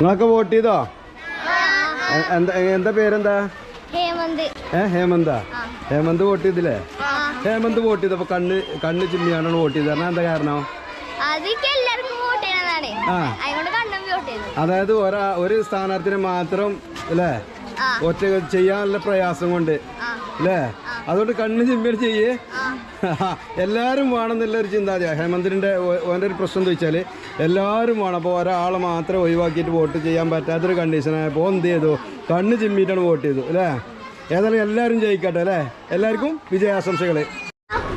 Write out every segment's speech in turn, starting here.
നിങ്ങളൊക്കെ വോട്ട് ചെയ്തോ? എന്താ എന്താ പേരെന്താ? ഹേമന്ത്. ഏ ഹേമന്താ? ഹേമന്ത് വോട്ട് ചെയ്തില്ലേ? ഹേമന്ത് വോട്ട് ചെയ്തപ്പോ കണ്ണ് കണ്ണ് ചിമ്മിയാണോ വോട്ട് ചെയ്തത്. കാരണം എന്താ കാരണം? അതായത് ഒരാ ഒരു സ്ഥാനാർത്ഥിനെ മാത്രം അല്ലേ? ഒറ്റ ചെയ്യാനുള്ള പ്രയാസം കൊണ്ട് അല്ലേ? അതുകൊണ്ട് കണ്ണ് ചിമ്മിയാണ് ചെയ്യേ. എല്ലാവരും വേണമെന്നുള്ള ഒരു ചിന്താഗതിയാണ് ഹേമന്തിന്റെ ഓന്റെ ഒരു പ്രശ്നം എന്ന് വെച്ചാൽ എല്ലാവരും വേണം. അപ്പോൾ ഒരാൾ മാത്രം ഒഴിവാക്കിയിട്ട് വോട്ട് ചെയ്യാൻ പറ്റാത്തൊരു കണ്ടീഷനായപ്പോൾ എന്ത് ചെയ്തു? കണ്ണ് ചിമ്മിയിട്ടാണ് വോട്ട് ചെയ്തു അല്ലേ? ഏതായാലും എല്ലാവരും ജയിക്കട്ടെ അല്ലേ? എല്ലാവർക്കും വിജയാശംസകൾ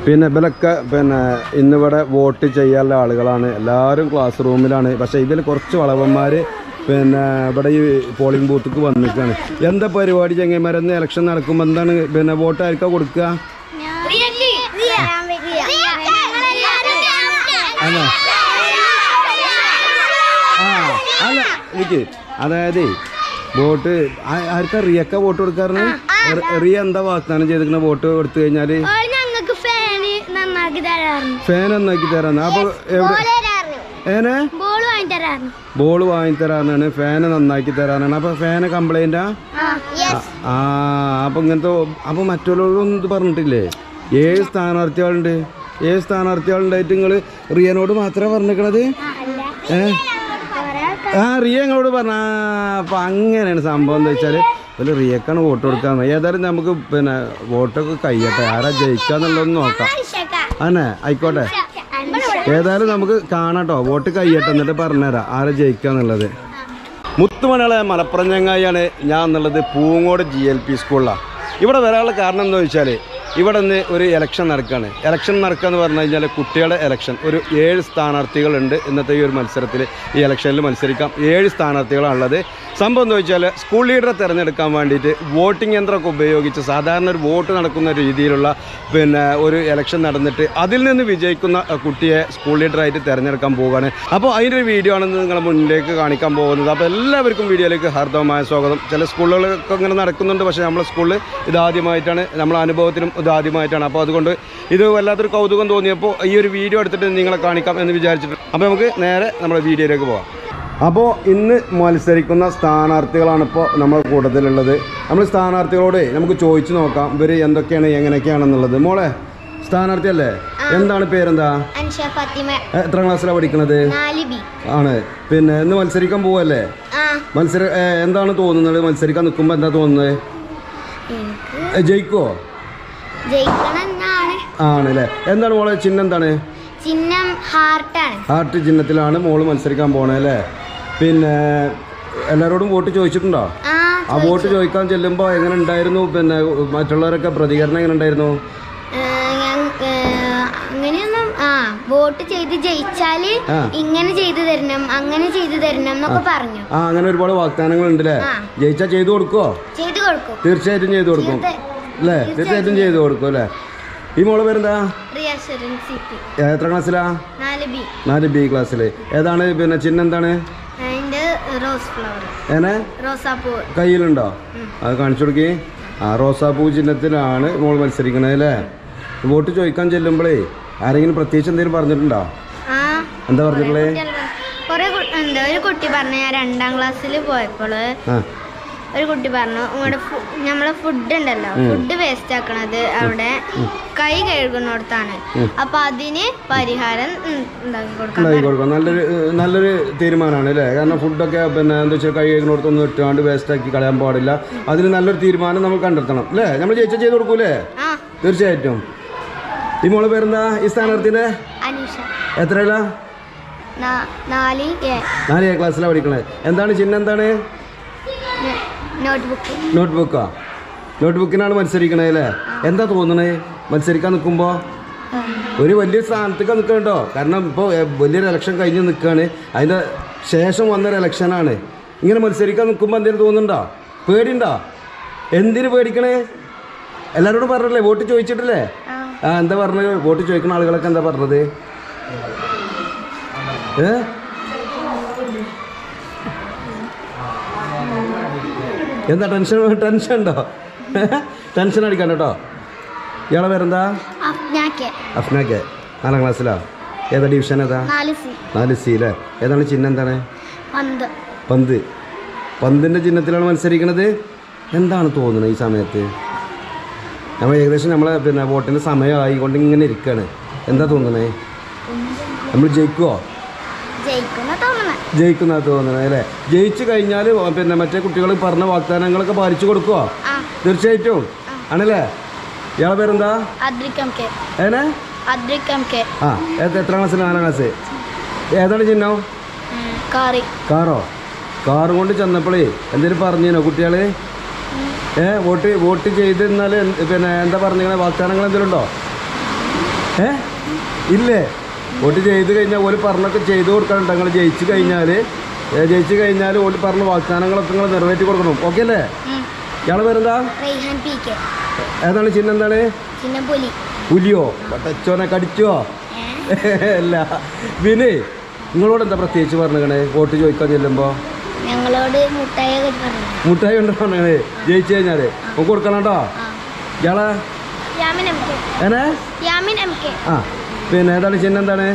പിന്നെ ഇവരൊക്കെ പിന്നെ ഇന്നിവിടെ വോട്ട് ചെയ്യാനുള്ള ആളുകളാണ്. എല്ലാവരും ക്ലാസ് റൂമിലാണ് പക്ഷേ ഇതിൽ കുറച്ച് വളവന്മാർ പിന്നെ ഇവിടെ ഈ പോളിംഗ് ബൂത്തിക്ക് വന്നിരിക്കുകയാണ് എന്താ പരിപാടി ചെങ്ങന്മാരെന്ന് ഇലക്ഷൻ നടക്കുമ്പോൾ എന്താണ്? പിന്നെ വോട്ട് ആർക്കാ കൊടുക്കുക അല്ല. ആ അല്ല എനിക്ക് അതായത് വോട്ട് ആർക്കാ റിയക്ക വോട്ട് കൊടുക്കാറുണ്ട് റിയ എന്താ വാഗ്ദാനം ചെയ്തിരിക്കുന്ന വോട്ട് കൊടുത്തു കഴിഞ്ഞാൽ ഫാൻ നന്നാക്കി തരാറുണ്ട്. അപ്പോൾ എവിടെ? ഏനെ? ബോൾ വാങ്ങി തരാന്നാണ് തരാനാണ് ഫാന് നന്നാക്കി തരാനാണ്. അപ്പൊ ഫാന് കംപ്ലൈന്റ്? ആ അപ്പൊ ഇങ്ങനത്തെ അപ്പൊ മറ്റുള്ളവരൊന്നും ഇത് പറഞ്ഞിട്ടില്ലേ? ഏഴ് സ്ഥാനാർത്ഥികളുണ്ട്. ഏഴ് സ്ഥാനാർത്ഥികളുണ്ടായിട്ട് നിങ്ങൾ റിയനോട് മാത്രമേ പറഞ്ഞിരിക്കണത് ഏ? ആ റിയ ഞങ്ങളോട് പറഞ്ഞ അപ്പൊ അങ്ങനെയാണ് സംഭവം എന്താ വെച്ചാൽ അതിൽ റിയക്കാണ് വോട്ട് കൊടുക്കാൻ ഏതായാലും നമുക്ക് പിന്നെ വോട്ടൊക്കെ കഴിയട്ടെ. ആരാ ജയിക്കാന്നുള്ളതൊന്ന് നോക്കാം. അന്നെ ആയിക്കോട്ടെ. ഏതായാലും നമുക്ക് കാണാട്ടോ. വോട്ട് കയ്യട്ടെ എന്നിട്ട് പറഞ്ഞുതരാം. ആരെ ജയിക്കാന്നുള്ളത് മുത്തുമണികളെ മലപ്പുറം ചങ്ങായിയാണ് ഞാൻ എന്നുള്ളത് പൂങ്ങോട് ജി എൽ പി സ്കൂളിലാണ് ഇവിടെ വരാനുള്ള കാരണം എന്താ വെച്ചാൽ ഇവിടെ നിന്ന് ഒരു ഇലക്ഷൻ നടക്കുകയാണ് ഇലക്ഷൻ നടക്കുക എന്ന് പറഞ്ഞു കഴിഞ്ഞാൽ കുട്ടികളുടെ ഇലക്ഷൻ ഒരു ഏഴ് സ്ഥാനാർത്ഥികളുണ്ട് ഇന്നത്തെ ഈ ഒരു മത്സരത്തിൽ. ഈ ഇലക്ഷനിൽ മത്സരിക്കാം. ഏഴ് സ്ഥാനാർത്ഥികളാണുള്ളത്. സംഭവം എന്ന് വെച്ചാൽ സ്കൂൾ ലീഡറെ തിരഞ്ഞെടുക്കാൻ വേണ്ടിയിട്ട് വോട്ടിംഗ് യന്ത്രമൊക്കെ ഉപയോഗിച്ച് സാധാരണ ഒരു വോട്ട് നടക്കുന്ന രീതിയിലുള്ള പിന്നെ ഒരു ഇലക്ഷൻ നടന്നിട്ട് അതിൽ നിന്ന് വിജയിക്കുന്ന കുട്ടിയെ സ്കൂൾ ലീഡറായിട്ട് തിരഞ്ഞെടുക്കാൻ പോവുകയാണ്. അപ്പോൾ അതിന്റെ ഒരു വീഡിയോ ആണ് നിങ്ങളെ മുന്നിലേക്ക് കാണിക്കാൻ പോകുന്നത്. അപ്പോൾ എല്ലാവർക്കും വീഡിയോയിലേക്ക് ഹാർദവമായ സ്വാഗതം. ചില സ്കൂളുകളൊക്കെ ഇങ്ങനെ നടക്കുന്നുണ്ട്. പക്ഷേ നമ്മളെ സ്കൂളിൽ ഇതാദ്യമായിട്ടാണ് നമ്മളെ അനുഭവത്തിലും ഇതാദ്യമായിട്ടാണ്. അപ്പോൾ അതുകൊണ്ട് ഇത് വല്ലാത്തൊരു കൗതുകം തോന്നിയപ്പോൾ ഈ ഒരു വീഡിയോ എടുത്തിട്ട് നിങ്ങളെ കാണിക്കാം എന്ന് വിചാരിച്ചിട്ട്. അപ്പോൾ നമുക്ക് നേരെ നമ്മുടെ വീഡിയോയിലേക്ക് പോകാം അപ്പോൾ ഇന്ന് മത്സരിക്കുന്ന സ്ഥാനാർത്ഥികളാണ് ഇപ്പോൾ നമ്മുടെ കൂട്ടത്തിലുള്ളത്. നമ്മൾ സ്ഥാനാർത്ഥികളോട് നമുക്ക് ചോദിച്ചു നോക്കാം. ഇവർ എന്തൊക്കെയാണ് എങ്ങനെയൊക്കെയാണെന്നുള്ളത്. മോളെ സ്ഥാനാർത്ഥി അല്ലേ? എന്താണ് പേരെന്താ? എത്ര ക്ലാസ്സിലാണ് പഠിക്കുന്നത് നാല് ആണ്. പിന്നെ ഇന്ന് മത്സരിക്കാൻ പോവല്ലേ? മത്സര എന്താണ് തോന്നുന്നത്? മത്സരിക്കാൻ നിൽക്കുമ്പോൾ എന്താ തോന്നുന്നത്? എനിക്ക് എ, ജയിക്കുവോ ജയിക്കണം എന്നാണ് ആണല്ലേ. എന്താണ് മോളെ ചിഹ്നം എന്താണ്? ചിഹ്നം ഹാർട്ടാണ്. ഹാർട്ട് ചിഹ്നത്തിലാണ് മോൾ മത്സരിക്കാൻ പോണേ അല്ലേ? പിന്നെ എല്ലാരോടും വോട്ട് ചോദിച്ചിട്ടുണ്ടോ? ആ വോട്ട് ചോദിക്കാൻ ചെല്ലുമ്പോൾ എങ്ങനെ ഉണ്ടായിരുന്നു? പിന്നെ മറ്റുള്ളവരൊക്കെ പ്രതികരണം എങ്ങനെ ഉണ്ടായിരുന്നു? അങ്ങനെയൊന്നും ആ വോട്ട് ചെയ്ത് ജയിച്ചാൽ ഇങ്ങനെ ചെയ്തു തരണം അങ്ങനെ ചെയ്തു തരണം എന്നൊക്കെ പറഞ്ഞു. ആ അങ്ങനെ ഒരുപാട് വാഗ്ദാനങ്ങൾ ഉണ്ടല്ലേ ജയിച്ചാൽ ചെയ്തു കൊടുക്കുവോ? ചെയ്തു കൊടുക്കും. തീർച്ചയായിട്ടും ചെയ്തു കൊടുക്കും. അല്ലേ തീർച്ചയായിട്ടും ചെയ്തു കൊടുക്കും അല്ലേ ഈ മോൾ പേരെന്താ? എത്ര ക്ലാസ്സിലാ? നാല് ബി. ക്ലാസ്സിൽ ഏതാണ് പിന്നെ ചിഹ്നം എന്താണ്? കയ്യിലുണ്ടോ? അത് കാണിച്ചു കൊടുക്കി. ആ റോസാപ്പൂ ചിഹ്നത്തിലാണ് മോൾ മത്സരിക്കണത് അല്ലേ വോട്ട് ചോദിക്കാൻ ചെല്ലുമ്പോഴേ ആരെങ്കിലും പ്രത്യേകിച്ച് എന്തെങ്കിലും പറഞ്ഞിട്ടുണ്ടോ? എന്താ പറഞ്ഞിട്ടുള്ളേ? കൊറേ എന്താ ഒരു കുട്ടി പറഞ്ഞ ഞാൻ രണ്ടാം ക്ലാസ്സിൽ പോയപ്പോൾ ഒരു കുട്ടി പറഞ്ഞു ഇങ്ങോട്ട് നമ്മളെ ഫുഡ് ഉണ്ടല്ലോ ഫുഡ് വേസ്റ്റ് ആക്കണത് അവിടെ കൈ കഴുകുന്നിടത്താണ്. അപ്പൊ അതിന് പരിഹാരം കൊടുക്കാം നല്ലൊരു നല്ലൊരു തീരുമാനമാണ് അല്ലേ? കാരണം ഫുഡൊക്കെ പിന്നെ എന്താ വെച്ചാൽ കൈ കഴുകുന്നിടത്തൊന്നും ഇട്ടാണ്ട് വേസ്റ്റാക്കി കളയാൻ പാടില്ല. അതിന് നല്ലൊരു തീരുമാനം നമ്മൾ കണ്ടെത്തണം അല്ലേ? നമ്മൾ ജയിച്ച ചെയ്ത് കൊടുക്കൂലേ? തീർച്ചയായിട്ടും. ഈ മോൾ പേരെന്താ? ഈ സ്ഥാനാർത്ഥിന്റെ എത്രയല്ല എത്രയിലാ? നാല് എ ക്ലാസ്സിലാണ് പഠിക്കണേ. എന്താണ് ചിഹ്നം എന്താണ്? നോട്ട്ബുക്ക് നോട്ട്ബുക്കാ നോട്ട്ബുക്കിനാണ് മത്സരിക്കണേ അല്ലേ? എന്താ തോന്നണേ? മത്സരിക്കാൻ നിൽക്കുമ്പോൾ ഒരു വലിയ സ്ഥാനത്തേക്ക് നിൽക്കണ്ടോ കാരണം ഇപ്പോൾ വലിയൊരു ഇലക്ഷൻ കഴിഞ്ഞ് നിൽക്കുകയാണ് അതിന്റെ ശേഷം വന്നൊരു ഇലക്ഷനാണ് ഇങ്ങനെ മത്സരിക്കാൻ നിൽക്കുമ്പോൾ എന്തെങ്കിലും തോന്നുന്നുണ്ടോ? പേടിണ്ടോ എന്തിനു പേടിക്കണേ? എല്ലാവരോടും പറഞ്ഞില്ലേ വോട്ട് ചോദിച്ചിട്ടില്ലേ? ആ. എന്താ പറഞ്ഞത്? വോട്ട് ചോദിക്കുന്ന ആളുകളൊക്കെ എന്താ പറഞ്ഞത്? ഏ? എന്താ ടെൻഷൻ ടെൻഷൻ ഉണ്ടോ? ടെൻഷൻ അടിക്കാൻ കേട്ടോ. ഇയാളെ പേരെന്താ? അഫ്നാക്കെ. നാലാം ക്ലാസ്സിലാ ഏതാ ഡിവിഷൻ ഏതാ? നാല് സി. അല്ലേ ഏതാണ് ചിഹ്നം എന്താണ്? പന്ത്. പന്ത്. പന്തിന്റെ ചിഹ്നത്തിലാണ് മത്സരിക്കുന്നത് എന്താണ് തോന്നുന്നത് ഈ സമയത്ത്? നമ്മൾ ഏകദേശം നമ്മളെ പിന്നെ വോട്ടിന്റെ സമയമായിക്കൊണ്ട് ഇങ്ങനെ ഇരിക്കുകയാണ് എന്താ തോന്നുന്നത്? നമ്മൾ ജയിക്കുമോ ജയിക്കുന്ന തോന്നുന്നത് അല്ലേ? ജയിച്ചു കഴിഞ്ഞാൽ പിന്നെ മറ്റേ കുട്ടികൾ പറഞ്ഞ വാഗ്ദാനങ്ങളൊക്കെ പാലിച്ചു കൊടുക്കുമോ ആ. തീർച്ചയായിട്ടും. ആണല്ലേ? ഇയാളെ പേരെന്താ? ഏനെ? ആ എത്ര നാലാം ക്ലാസ് ഏതാണ് ചിഹ്നം? കാറി. കാറോ? കൊണ്ട് ചെന്നപ്പോഴേ എന്തേലും പറഞ്ഞോ കുട്ടികൾ? ഏ വോട്ട് വോട്ട് ചെയ്തിരുന്നാൽ പിന്നെ എന്താ പറഞ്ഞിങ്ങനെ വാഗ്ദാനങ്ങൾ എന്തെങ്കിലും ഉണ്ടോ? ഏ? ഇല്ലേ? വോട്ട് ചെയ്ത് കഴിഞ്ഞാൽ ഓൽ പറഞ്ഞൊക്കെ ചെയ്ത് കൊടുക്കാനുണ്ട് നിങ്ങൾ ജയിച്ചു കഴിഞ്ഞാൽ ജയിച്ചു കഴിഞ്ഞാൽ ഓൽ പറഞ്ഞ വാഗ്ദാനങ്ങളൊക്കെ നിങ്ങൾ നിറവേറ്റി കൊടുക്കണം. ഓക്കെ അല്ലേ? ഇയാളെ പേരെന്താ? ഏതാണ് ചിഹ്നം എന്താണ്? പുലിയോ? പട്ടച്ചോനെ കടിച്ചോ? അല്ല. പിന്നെ നിങ്ങളോട് എന്താ പ്രത്യേകിച്ച് പറഞ്ഞേ വോട്ട് ചോദിക്കാൻ ചെല്ലുമ്പോ? ഞങ്ങളോട് പറഞ്ഞു. മുട്ടായി ഉണ്ട് പറഞ്ഞേ ജയിച്ചു കഴിഞ്ഞാൽ. നമുക്ക് കൊടുക്കണം കേട്ടോ ഇയാളെ? ആ. പിന്നെ ഏതാണ് ചിഹ്നം എന്താണ്?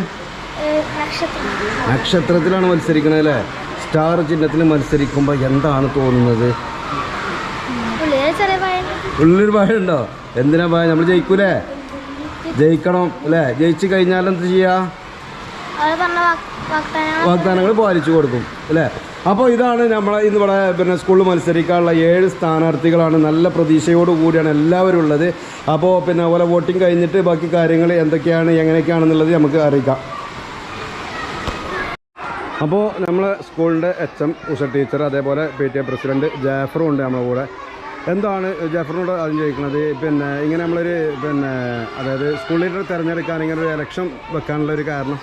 നക്ഷത്രം. നക്ഷത്രത്തിലാണ് മത്സരിക്കുന്നത് അല്ലേ? സ്റ്റാർ ചിഹ്നത്തിൽ മത്സരിക്കുമ്പോൾ എന്താണ് തോന്നുന്നത്? ഉള്ളിലൊരു ഉള്ളിൽ ഭയം ഉണ്ടോ? എന്തിനാ ഭയം നമ്മൾ ജയിക്കൂലേ? ജയിക്കണം അല്ലേ? ജയിച്ചു കഴിഞ്ഞാൽ എന്ത് ചെയ്യാ? വാഗ്ദാനങ്ങൾ പാലിച്ചു കൊടുക്കും അല്ലേ? അപ്പോൾ ഇതാണ് നമ്മളെ ഇന്ന് ഇവിടെ പിന്നെ സ്കൂളിൽ മത്സരിക്കാനുള്ള ഏഴ് സ്ഥാനാർത്ഥികളാണ് നല്ല പ്രതീക്ഷയോട് കൂടിയാണ് എല്ലാവരും ഉള്ളത്. അപ്പോൾ പിന്നെ അതുപോലെ വോട്ടിംഗ് കഴിഞ്ഞിട്ട് ബാക്കി കാര്യങ്ങൾ എന്തൊക്കെയാണ് എങ്ങനെയൊക്കെയാണെന്നുള്ളത് നമുക്ക് അറിയിക്കാം. അപ്പോൾ നമ്മളെ സ്കൂളിന്റെ എച്ച് എം ഉഷ ടീച്ചർ അതേപോലെ പി ടി എ പ്രസിഡന്റ് ജാഫറും ഉണ്ട് നമ്മുടെ കൂടെ. എന്താണ് ജാഫറിനോട് ആദ്യം ചോദിക്കുന്നത്? പിന്നെ ഇങ്ങനെ നമ്മളൊരു പിന്നെ അതായത് സ്കൂൾ ലീഡർ തിരഞ്ഞെടുക്കാൻ ഇങ്ങനെ ഒരു ഇലക്ഷൻ വെക്കാനുള്ള ഒരു കാരണം?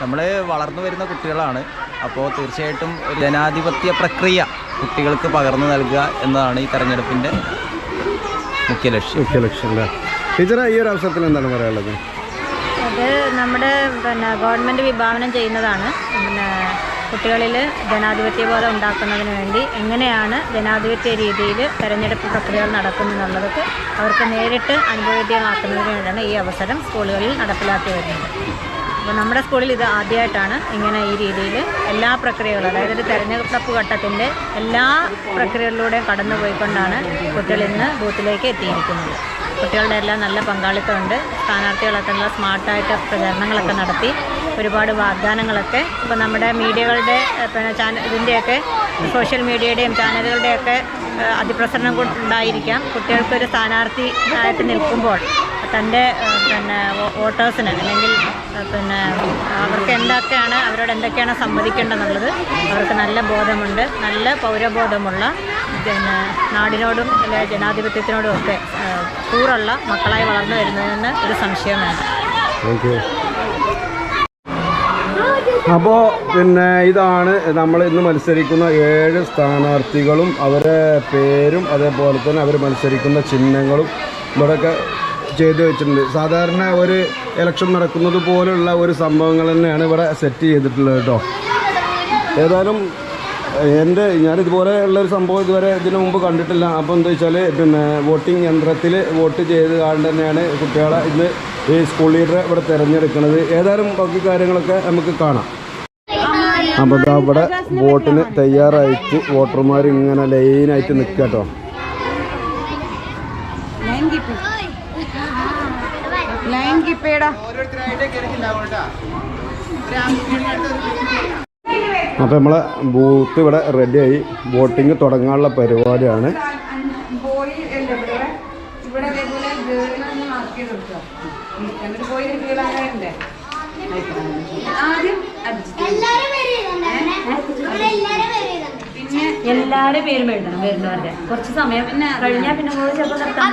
നമ്മൾ വളർന്നു വരുന്ന കുട്ടികളാണ്. അപ്പോൾ തീർച്ചയായിട്ടും ഒരു ജനാധിപത്യ പ്രക്രിയ കുട്ടികൾക്ക് പകർന്നു നൽകുക എന്നതാണ് ഈ തെരഞ്ഞെടുപ്പിന്റെ മുഖ്യ ലക്ഷ്യം. മുഖ്യ ലക്ഷ്യം അല്ലേ? ടീച്ചറെ ഈ ഒരു അവസരത്തിൽ എന്താണ് പറയാനുള്ളത്? അത് നമ്മുടെ പിന്നെ ഗവൺമെന്റ് വിഭാവനം ചെയ്യുന്നതാണ്. പിന്നെ കുട്ടികളിൽ ജനാധിപത്യ ബോധം ഉണ്ടാക്കുന്നതിന് വേണ്ടി എങ്ങനെയാണ് ജനാധിപത്യ രീതിയിൽ തെരഞ്ഞെടുപ്പ് പ്രക്രിയകൾ നടക്കുന്നതെന്നുള്ളതൊക്കെ അവർക്ക് നേരിട്ട് അനുഭവവേദ്യമാക്കുന്നതിന് വേണ്ടിയാണ് ഈ അവസരം സ്കൂളുകളിൽ നടപ്പിലാക്കി വരുന്നത്. അപ്പോൾ നമ്മുടെ സ്കൂളിൽ ഇത് ആദ്യമായിട്ടാണ് ഇങ്ങനെ ഈ രീതിയിൽ എല്ലാ പ്രക്രിയകളും അതായത് ഒരു തെരഞ്ഞെടുപ്പ് ഘട്ടത്തിന്റെ എല്ലാ പ്രക്രിയകളിലൂടെയും കടന്നു പോയിക്കൊണ്ടാണ് കുട്ടികൾ ഇന്ന് ബൂത്തിലേക്ക് എത്തിയിരിക്കുന്നത്. കുട്ടികളുടെ എല്ലാം നല്ല പങ്കാളിത്തമുണ്ട്. സ്ഥാനാർത്ഥികളൊക്കെ നല്ല സ്മാർട്ടായിട്ട് പ്രചരണങ്ങളൊക്കെ നടത്തി ഒരുപാട് വാഗ്ദാനങ്ങളൊക്കെ ഇപ്പോൾ നമ്മുടെ മീഡിയകളുടെ പിന്നെ ചാനൽ ഇതിന്റെയൊക്കെ സോഷ്യൽ മീഡിയയുടെയും ചാനലുകളുടെയൊക്കെ അതിപ്രസരണം കൊണ്ടുണ്ടായിരിക്കാം കുട്ടികൾക്കൊരു സ്ഥാനാർത്ഥി ആയിട്ട് നിൽക്കുമ്പോൾ തന്റെ പിന്നെ വോട്ടേഴ്സിന് അല്ലെങ്കിൽ പിന്നെ അവർക്ക് എന്തൊക്കെയാണ് അവരോട് എന്തൊക്കെയാണ് സംവദിക്കേണ്ടതെന്നുള്ളത് അവർക്ക് നല്ല ബോധമുണ്ട്. നല്ല പൗരബോധമുള്ള പിന്നെ നാടിനോടും അല്ലെ ജനാധിപത്യത്തിനോടും ഒക്കെ കൂറുള്ള മക്കളായി വളർന്നു വരുന്നതെന്ന് ഒരു സംശയം അപ്പോൾ പിന്നെ ഇതാണ് നമ്മൾ ഇന്ന് മത്സരിക്കുന്ന ഏഴ് സ്ഥാനാർത്ഥികളും അവരെ പേരും അതേപോലെ തന്നെ അവർ മത്സരിക്കുന്ന ചിഹ്നങ്ങളും. ഇവിടെയൊക്കെ ചെയ്തു വെച്ചിട്ടുണ്ട്. സാധാരണ ഒരു ഇലക്ഷൻ നടക്കുന്നത് പോലുള്ള ഒരു സംഭവങ്ങൾ തന്നെയാണ് ഇവിടെ സെറ്റ് ചെയ്തിട്ടുള്ളത് കേട്ടോ ഏതായാലും എന്റെ ഞാനിതുപോലെ ഉള്ളൊരു സംഭവം ഇതുവരെ ഇതിനു മുമ്പ് കണ്ടിട്ടില്ല. അപ്പോൾ എന്താ വെച്ചാൽ പിന്നെ വോട്ടിംഗ് യന്ത്രത്തിൽ വോട്ട് ചെയ്ത് കാണ്ട് തന്നെയാണ് കുട്ടികളെ ഇന്ന് ഈ സ്കൂൾ ലീഡറെ ഇവിടെ തിരഞ്ഞെടുക്കുന്നത്. ഏതായാലും ബാക്കി കാര്യങ്ങളൊക്കെ നമുക്ക് കാണാം. അപ്പോൾ അവിടെ വോട്ടിന് തയ്യാറായിട്ട് വോട്ടർമാർ ഇങ്ങനെ ലൈനായിട്ട് നിൽക്കുക കേട്ടോ അപ്പോൾ നമ്മളെ ബൂത്ത് ഇവിടെ റെഡിയായി ബോട്ടിങ് തുടങ്ങാനുള്ള പരിപാടിയാണ്. എല്ലാവരുടെ പേരും എഴുതണം വരുന്നവരുടെ. കുറച്ച് സമയം പിന്നെ കഴിഞ്ഞാൽ പിന്നെ ചിലപ്പോൾ നിർത്താൻ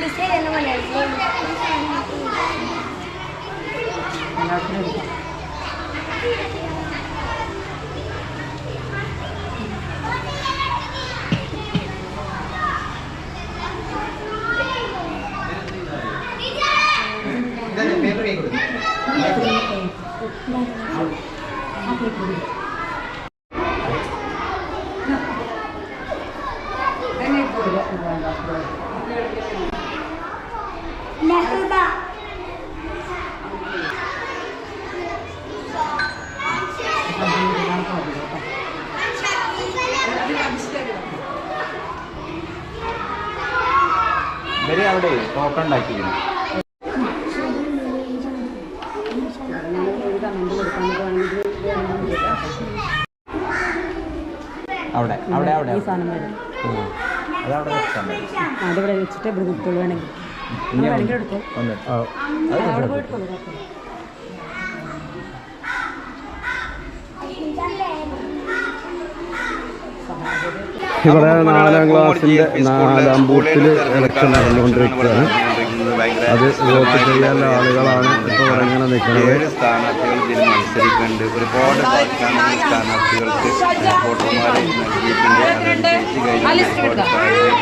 Miseria no me la photo ഉണ്ടാക്കിയിരുന്നു അവിടെ അവിടെ അവിടെ. അതവിടെ വെച്ചാൽ മതി. അതിവിടെ വെച്ചിട്ട് ഇവിടെ കുട്ടികൾ വേണമെങ്കിൽ. ഒന്ന് അവിടെ അത് ഇവിടെ നാലാം ക്ലാസ്സിന്റെ നാലാം ബൂത്തിൽ ഇലക്ഷൻ നടന്നുകൊണ്ടിരിക്കുകയാണ്. അത് വോട്ട് ചെയ്യാനുള്ള ആളുകളാണ് ഇപ്പോൾ ഇങ്ങനെ നിൽക്കുന്നത്. മത്സരിക്കുന്നുണ്ട് ഒരുപാട് സ്ഥാനാർത്ഥികൾക്ക് വോട്ടർമാരെ നൽകിയിട്ടുണ്ട്. അത് ജയിച്ചു കഴിഞ്ഞാൽ ഒരുപാട്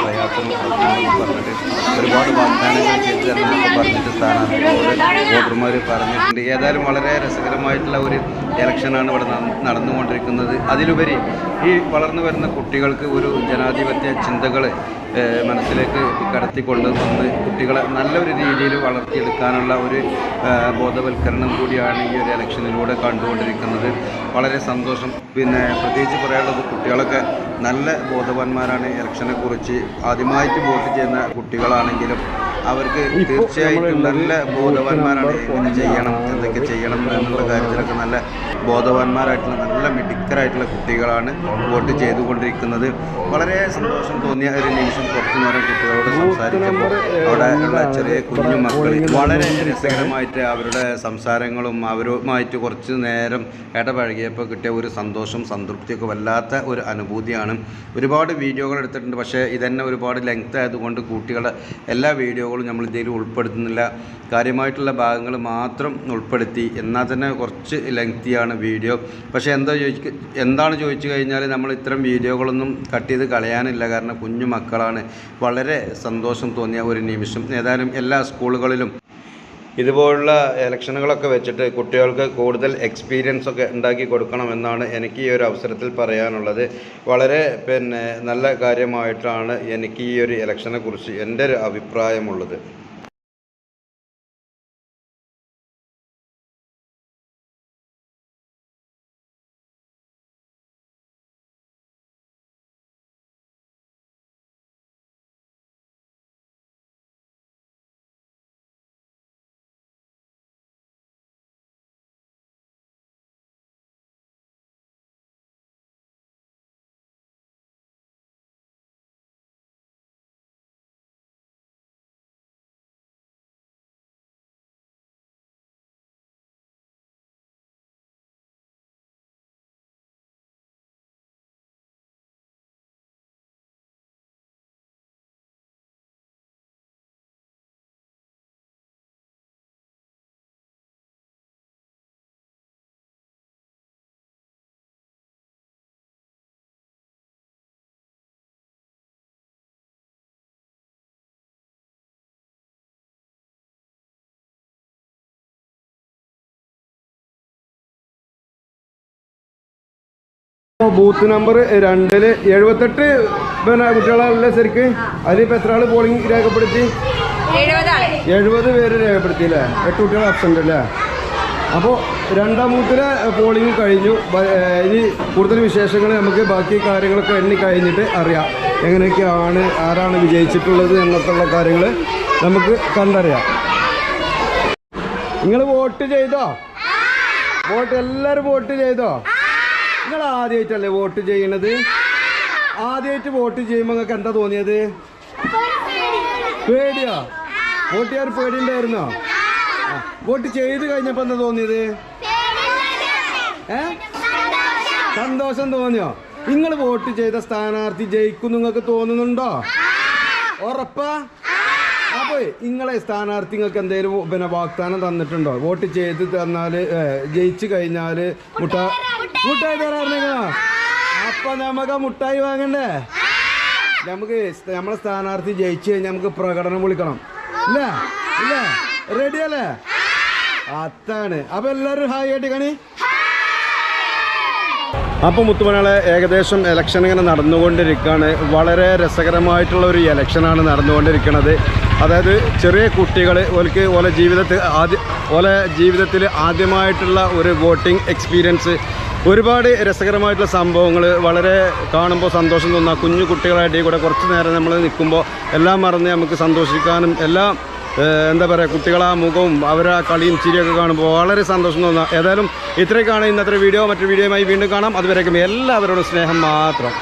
പ്രയാസം പറഞ്ഞിട്ട് ഒരുപാട് വാഗ്ദാനങ്ങൾ ചെയ്തു തരണമെന്നൊക്കെ പറഞ്ഞിട്ട് സ്ഥാനാർത്ഥികളോട് വോട്ടർമാർ പറഞ്ഞിട്ടുണ്ട്. ഏതായാലും വളരെ രസകരമായിട്ടുള്ള ഒരു ഇലക്ഷനാണ് ഇവിടെ നട- നടന്നുകൊണ്ടിരിക്കുന്നത്. അതിലുപരി ഈ വളർന്നു വരുന്ന കുട്ടികൾക്ക് ഒരു ജനാധിപത്യ ചിന്തകൾ മനസ്സിലേക്ക് കടത്തിക്കൊണ്ട് വന്ന് കുട്ടികളെ നല്ലൊരു രീതിയിൽ വളർത്തിയെടുക്കാനുള്ള ഒരു ബോധവൽക്കരണം കൂടിയാണ് ഈ ഒരു ഇലക്ഷനിലൂടെ കണ്ടുകൊണ്ടിരിക്കുന്നത്. വളരെ സന്തോഷം. പിന്നെ പ്രത്യേകിച്ച് പറയാനുള്ളത് കുട്ടികളൊക്കെ നല്ല ബോധവാന്മാരാണ്. ഇലക്ഷനെക്കുറിച്ച് ആദ്യമായിട്ട് വോട്ട് ചെയ്യുന്ന കുട്ടികളാണെങ്കിലും അവർക്ക് തീർച്ചയായിട്ടും നല്ല ബോധവാന്മാരാണ് എങ്ങനെ ചെയ്യണം എന്തൊക്കെ ചെയ്യണം എന്നുള്ള കാര്യത്തിലൊക്കെ നല്ല ബോധവാന്മാരായിട്ടുള്ള നല്ല മിടുക്കരായിട്ടുള്ള കുട്ടികളാണ് വോട്ട് ചെയ്തുകൊണ്ടിരിക്കുന്നത്. വളരെ സന്തോഷം തോന്നിയ ഒരു നിമിഷം കുറച്ച് നേരം കുട്ടികളോട് സംസാരിക്കുമ്പോൾ അവിടെ ഉള്ള ചെറിയ കുഞ്ഞു മക്കൾ വളരെ രസകരമായിട്ട് അവരുടെ സംസാരങ്ങളും അവരുമായിട്ട് കുറച്ച് നേരം ഇടപഴകിയപ്പോൾ കിട്ടിയ ഒരു സന്തോഷം സംതൃപ്തിയൊക്കെ വല്ലാത്ത ഒരു അനുഭൂതിയാണ്. ഒരുപാട് വീഡിയോകൾ എടുത്തിട്ടുണ്ട് പക്ഷേ ഇതന്നെ ഒരുപാട് ലെങ്ത് ആയതുകൊണ്ട് കുട്ടികളുടെ എല്ലാ വീഡിയോകളും നമ്മൾ ഇതിൽ ഉൾപ്പെടുത്തുന്നില്ല. കാര്യമായിട്ടുള്ള ഭാഗങ്ങൾ മാത്രം ഉൾപ്പെടുത്തി. എന്നാൽ തന്നെ കുറച്ച് ലെങ്തിയാണ് വീഡിയോ. പക്ഷേ എന്താ ചോദിക്ക എന്താണ് ചോദിച്ചു കഴിഞ്ഞാൽ നമ്മൾ ഇത്തരം വീഡിയോകളൊന്നും കട്ട് ചെയ്ത് കളയാനില്ല. കാരണം കുഞ്ഞു മക്കളാണ്. വളരെ സന്തോഷം തോന്നിയ ഒരു നിമിഷം. ഏതായാലും എല്ലാ സ്കൂളുകളിലും ഇതുപോലുള്ള ഇലക്ഷനുകളൊക്കെ വെച്ചിട്ട് കുട്ടികൾക്ക് കൂടുതൽ എക്സ്പീരിയൻസ് ഒക്കെ ഉണ്ടാക്കി കൊടുക്കണമെന്നാണ് എനിക്ക് ഈ ഒരു അവസരത്തിൽ പറയാനുള്ളത്. വളരെ പിന്നെ നല്ല കാര്യമായിട്ടാണ് എനിക്ക് ഈ ഒരു ഇലക്ഷനെ കുറിച്ച് എന്റെ ഒരു അഭിപ്രായമുള്ളത്. ബൂത്ത് നമ്പർ രണ്ടിൽ എഴുപത്തെട്ട് പിന്നെ കുട്ടികളല്ലേ ശരിക്ക്. അതിലിപ്പോൾ എത്ര ആൾ പോളിംഗ് രേഖപ്പെടുത്തി? എഴുപത് പേര് രേഖപ്പെടുത്തി അല്ലേ എട്ട് കുട്ടികൾ അബ്സെന്റ് അല്ലേ? അപ്പോൾ രണ്ടാം ബൂത്തിലെ പോളിംഗ് കഴിഞ്ഞു. ഇനി കൂടുതൽ വിശേഷങ്ങൾ നമുക്ക് ബാക്കി കാര്യങ്ങളൊക്കെ എണ്ണി കഴിഞ്ഞിട്ട് അറിയാം. എങ്ങനെയൊക്കെയാണ് ആരാണ് വിജയിച്ചിട്ടുള്ളത് എന്നൊക്കെയുള്ള കാര്യങ്ങൾ നമുക്ക് കണ്ടറിയാം. നിങ്ങൾ വോട്ട് ചെയ്തോ? വോട്ട് എല്ലാവരും വോട്ട് ചെയ്തോ? നിങ്ങൾ ആദ്യമായിട്ടല്ലേ വോട്ട് ചെയ്യണത് ആദ്യമായിട്ട് വോട്ട് ചെയ്യുമ്പോൾ നിങ്ങൾക്ക് എന്താ തോന്നിയത്? പേടിയോ? വോട്ട് ചെയ്യാൻ പേടി ഉണ്ടായിരുന്നോ? വോട്ട് ചെയ്ത് കഴിഞ്ഞപ്പോ എന്താ തോന്നിയത്? ഏ? സന്തോഷം തോന്നിയോ? നിങ്ങൾ വോട്ട് ചെയ്ത സ്ഥാനാർത്ഥി ജയിക്കും നിങ്ങൾക്ക് തോന്നുന്നുണ്ടോ? ഉറപ്പാ? അപ്പൊ നിങ്ങളെ സ്ഥാനാർത്ഥികൾക്ക് എന്തേലും എന്തെങ്കിലും പിന്നെ വാഗ്ദാനം തന്നിട്ടുണ്ടോ? വോട്ട് ചെയ്ത് തന്നാൽ ജയിച്ചു കഴിഞ്ഞാൽ മുട്ട മുട്ടായി തരാറുണ്ടെങ്കിലോ അപ്പൊ നമുക്ക് മുട്ടായി വാങ്ങണ്ടേ? നമുക്ക് നമ്മളെ സ്ഥാനാർത്ഥി ജയിച്ചു കഴിഞ്ഞാൽ നമുക്ക് പ്രകടനം വിളിക്കണം. ഇല്ലേ? ഇല്ലേ? റെഡി അല്ലേ? അതാണ്. അപ്പൊ എല്ലാരും ഹായ് ആയിട്ട് കണി. അപ്പോൾ മുത്തുമണകളെ ഏകദേശം ഇലക്ഷൻ ഇങ്ങനെ നടന്നുകൊണ്ടിരിക്കുകയാണ് വളരെ രസകരമായിട്ടുള്ള ഒരു ഇലക്ഷനാണ് നടന്നുകൊണ്ടിരിക്കുന്നത് അതായത് ചെറിയ കുട്ടികൾ ഓലക്ക് ഓല ജീവിതത്തിൽ ആദ്യ ഓല ജീവിതത്തിൽ ആദ്യമായിട്ടുള്ള ഒരു വോട്ടിംഗ് എക്സ്പീരിയൻസ് ഒരുപാട് രസകരമായിട്ടുള്ള സംഭവങ്ങൾ വളരെ കാണുമ്പോൾ സന്തോഷം തോന്നുന്ന. കുഞ്ഞു കുട്ടികളായിട്ട് കൂടെ കുറച്ച് നേരം നമ്മൾ നിൽക്കുമ്പോൾ എല്ലാം മറന്ന് നമുക്ക് സന്തോഷിക്കാനും എല്ലാം എന്താ പറയുക കുട്ടികളെ ആ മുഖവും അവരെ ആ കളിയും ചിരിയൊക്കെ കാണുമ്പോൾ വളരെ സന്തോഷം തോന്നുക ഏതായാലും ഇത്രയൊക്കെയാണ് ഇന്നത്തെ വീഡിയോ. മറ്റൊരു വീഡിയോയുമായി വീണ്ടും കാണാം. അതുവരേക്കും എല്ലാവരോടും സ്നേഹം മാത്രം.